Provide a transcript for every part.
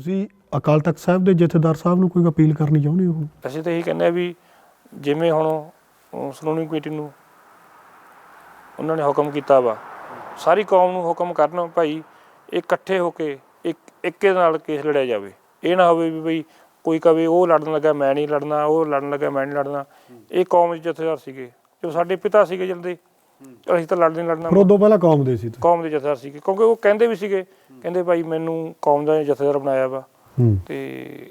ਤੁਸੀਂ ਅਕਾਲ ਤਖਤ ਸਾਹਿਬ ਦੇ ਜਥੇਦਾਰ ਸਾਹਿਬ ਨੂੰ ਕੋਈ ਅਪੀਲ ਕਰਨੀ ਚਾਹੁੰਦੇ ਹੋ? ਅਸੀਂ ਤਾਂ ਇਹੀ ਕਹਿੰਦੇ ਆ ਵੀ ਜਿਵੇਂ ਹੁਣ ਸ਼੍ਰੋਮਣੀ ਕਮੇਟੀ ਨੂੰ ਉਹਨਾਂ ਨੇ ਹੁਕਮ ਕੀਤਾ ਵਾ, ਸਾਰੀ ਕੌਮ ਨੂੰ ਹੁਕਮ ਕਰਨ ਭਾਈ ਇਹ ਇਕੱਠੇ ਹੋ ਕੇ, ਇੱਕ, ਇੱਕੇ ਨਾਲ ਕੇਸ ਲੜਿਆ ਜਾਵੇ। ਇਹ ਨਾ ਹੋਵੇ ਵੀ ਬਈ ਕੋਈ ਕਵੇ ਉਹ ਲੜਨ ਲੱਗਾ, ਮੈਂ ਨਹੀਂ ਲੜਨਾ, ਉਹ ਲੜਨ ਲੱਗਾ, ਮੈਂ ਨਹੀਂ ਲੜਨਾ। ਇਹ ਕੌਮ ਦੇ ਜਥੇਦਾਰ ਸੀਗੇ, ਜੋ ਸਾਡੇ ਪਿਤਾ ਸੀਗੇ ਜਲਦੇ ਅਸੀਂ ਤਾਂ ਲੜ ਨਹੀਂ ਲੜਨਾ ਪਰ ਉਦੋਂ ਪਹਿਲਾਂ ਕੌਮ ਦੇ ਸੀ ਤੁਸੀਂ। ਕੌਮ ਦੇ ਜਥੇਦਾਰ ਸੀਗੇ ਕਿਉਂਕਿ ਉਹ ਕਹਿੰਦੇ ਵੀ ਸੀਗੇ ਕਹਿੰਦੇ ਭਾਈ ਮੈਨੂੰ ਕੌਮ ਦਾ ਜਥੇਦਾਰ ਬਣਾਇਆ ਵਾ ਹੂੰ। ਤੇ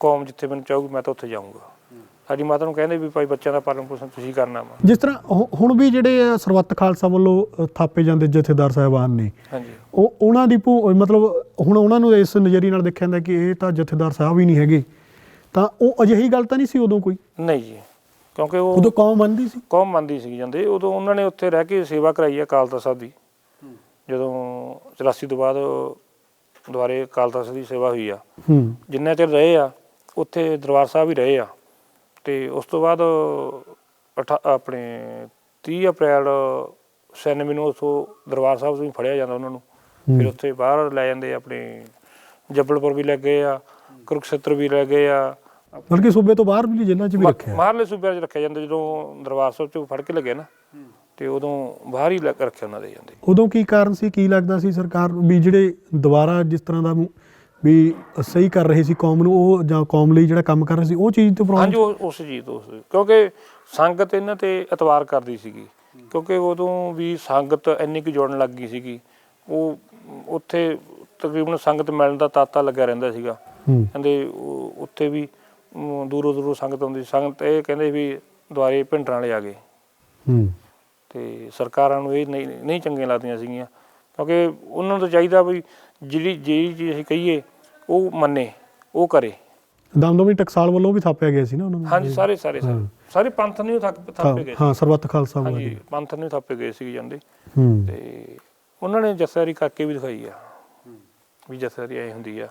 ਕੌਮ ਜਿੱਥੇ ਮੈਨੂੰ ਚਾਹੂਗੀ ਮੈਂ ਤਾਂ ਉੱਥੇ ਜਾਊਂਗਾ। ਸਾਡੀ ਮਾਤਾ ਨੂੰ ਕਹਿੰਦੇ ਵੀ ਭਾਈ ਬੱਚਿਆਂ ਦਾ ਪਾਲਣ ਪੋਸ਼ਣ ਤੁਸੀਂ ਕਰਨਾ ਵਾ। ਜਿਸ ਤਰ੍ਹਾਂ ਹੁ- ਹੁਣ ਵੀ ਜਿਹੜੇ ਆ ਸਰਬੱਤ ਖਾਲਸਾ ਵੱਲੋਂ ਅ, ਥਾਪੇ ਜਾਂਦੇ ਜਥੇਦਾਰ ਸਾਹਿਬਾਨ ਨੇ ਹਾਂਜੀ। ਉਹ ਉਹਨਾਂ ਦੀ ਭੂ- ਮਤਲਬ ਹੁਣ ਉਹਨਾਂ ਨੂੰ ਇਸ ਨਜ਼ਰੀਏ ਨਾਲ ਦੇਖਿਆ ਜਾਂਦਾ ਕਿ ਇਹ ਤਾਂ ਜਥੇਦਾਰ ਸਾਹਿਬ ਹੀ ਨਹੀਂ ਹੈਗੇ ਤਾਂ ਉਹ ਅਜਿਹੀ ਗੱਲ ਤਾਂ ਨਹੀਂ ਸੀ ਉਦੋਂ ਕੋਈ? ਨਹੀਂ ਜੀ। ਕਿਉਂਕਿ ਉਹ ਉਦੋਂ ਕੌਮ ਮੰਨਦੀ ਸੀ? ਕੌਮ ਮੰਨਦੀ ਸੀ ਜਾਂਦੇ। ਉਦੋਂ ਉਹਨਾਂ ਨੇ ਉੱਥੇ ਰਹਿ ਕੇ ਸੇਵਾ ਕਰਾਈ ਆ ਅਕਾਲ ਤਖਤ ਸਾਹਿਬ ਦੀ। ਜਦੋਂ 84 ਤੋਂ ਬਾਅਦ ਦੁਆਰੇ ਅਕਾਲ ਤਖਤ ਦੀ ਸੇਵਾ ਹੋਈ ਆ। ਹੂੰ। ਜਿੰਨਾ ਚਿਰ ਰਹੇ ਆ ਉੱਥੇ ਦਰਬਾਰ ਸਾਹਿਬ ਹੀ ਰਹੇ ਆ। ਤੇ ਉਸ ਤੋਂ ਬਾਅਦ ਅਠਾ- ਆਪਣੇ 30 ਅਪ੍ਰੈਲ 96 ਨੂੰ ਉਥੋਂ ਦਰਬਾਰ ਸਾਹਿਬ ਤੋਂ ਹੀ ਫੜਿਆ ਜਾਂਦਾ ਉਹਨਾਂ ਨੂੰ। ਫਿਰ ਉੱਥੇ ਬਾਹਰ ਲੈ ਜਾਂਦੇ ਆਪਣੇ ਜੱਬਲਪੁਰ ਵੀ ਲੈ ਗਏ ਆ ਕੁਰੂਕਸ਼ੇਤਰ ਵੀ ਲੈ ਗਏ ਆ ਬਲਕਿ ਸੂਬੇ ਤੋਂ ਬਾਹਰ ਵੀ ਜੇਲ੍ਹਾਂ 'ਚ ਵੀ ਰੱਖਿਆ। ਬਾਹਰਲੇ ਸੂਬਿਆਂ 'ਚ ਰੱਖਿਆ ਜਾਂਦਾ ਜਦੋਂ ਦਰਬਾਰ ਸਾਹਿਬ 'ਚ ਫੜ ਕੇ ਲੱਗੇ ਨਾ ਤੇ ਉਦੋਂ ਬਾਹਰ ਹੀ ਲੈ ਕੇ ਰੱਖਿਆ ਉਹਨਾਂ ਦੇ ਜਾਂਦੇ। ਉਦੋਂ ਕੀ ਕਾਰਨ ਸੀ ਕੀ ਲੱਗਦਾ ਸੀ ਸਰਕਾਰ ਨੂੰ ਵੀ ਜਿਹੜੇ ਦੁਬਾਰਾ ਜਿਸ ਤਰ੍ਹਾਂ ਦਾ ਵੀ ਸਹੀ ਕਰ ਰਹੇ ਸੀ ਕੌਮ ਨੂੰ ਉਹ ਜਾਂ ਕੌਮ ਲਈ ਜਿਹੜਾ ਕੰਮ ਕਰ ਰਹੇ ਸੀ ਉਹ ਚੀਜ਼ ਤੋਂ ਹਾਂਜੀ ਪ੍ਰੋਬਲਮ ਉਹ- ਉਸ ਚੀਜ਼ ਤੋਂ ਕਿਉਂਕਿ ਸੰਗਤ ਇਹਨਾਂ ਤੇ ਇਤਵਾਰ ਕਰਦੀ ਸੀਗੀ। ਕਿਉਂਕਿ ਉਦੋਂ ਵੀ ਸੰਗਤ ਇੰਨੀ ਕੁ ਜੁੜਨ ਲੱਗ ਗਈ ਸੀਗੀ। ਉਹ ਉੱਥੇ ਤਕਰੀਬਨ ਸੰਗਤ ਮਿਲਣ ਦਾ ਤਾਤਾ ਲੱਗਿਆ ਰਹਿੰਦਾ ਸੀਗਾ। ਕਹਿੰਦੇ ਉਹ- ਉੱਥੇ ਵੀ ਦੂਰੋਂ ਦੂਰੋਂ ਸੰਗਤ ਆਉਂਦੀ। ਸੰਗਤ ਇਹ ਕਹਿੰਦੇ ਵੀ ਦੁਆਰੇ ਭਿੰਡਰਾਂ ਵਾਲੇ ਆ ਗਏ। ਹੂੰ। ਤੇ ਸਰਕਾਰਾਂ ਨੂੰ ਇਹ ਨਹੀਂ ਨਹੀਂ ਚੰਗੀਆਂ ਲੱਗਦੀਆਂ ਸੀਗੀਆਂ। ਕਿਉਂਕਿ ਉਹਨਾਂ ਨੂੰ ਤਾਂ ਚਾਹੀਦਾ ਵੀ ਜਿਹੜੀ ਜਿਹੜੀ ਚੀਜ਼ ਅਸੀਂ ਕਹੀਏ ਉਹ ਮੰਨੇ ਉਹ ਕਰੇ। ਦਮਦਮੀ ਟਕਸਾਲ ਵੱਲੋਂ ਵੀ ਥਾਪਿਆ ਗਿਆ ਸੀ ਨਾ ਉਹਨਾਂ ਨੂੰ? ਹਾਂਜੀ ਸਾਰੇ ਸਾਰੇ ਸਾਰੇ। ਸਾਰੇ ਪੰਥ ਨੂੰ ਥੱਕ ਥਾਪੇ ਗਏ ਹਾਂ ਹਾਂ ਸਰਬੱਤ ਖਾਲਸਾ ਹਾਂਜੀ ਵਾਲੇ ਪੰਥ ਨੂੰ ਥਾਪੇ ਗਏ ਸੀ ਜਾਂਦੇ। ਹੂੰ। ਤੇ ਉਹਨਾਂ ਨੇ ਜਥੇਦਾਰੀ ਕਰਕੇ ਵੀ ਦਿਖਾਈ ਆ। ਵੀ ਜਥੇਦਾਰੀ ਐ ਹੁੰਦੀ ਆ।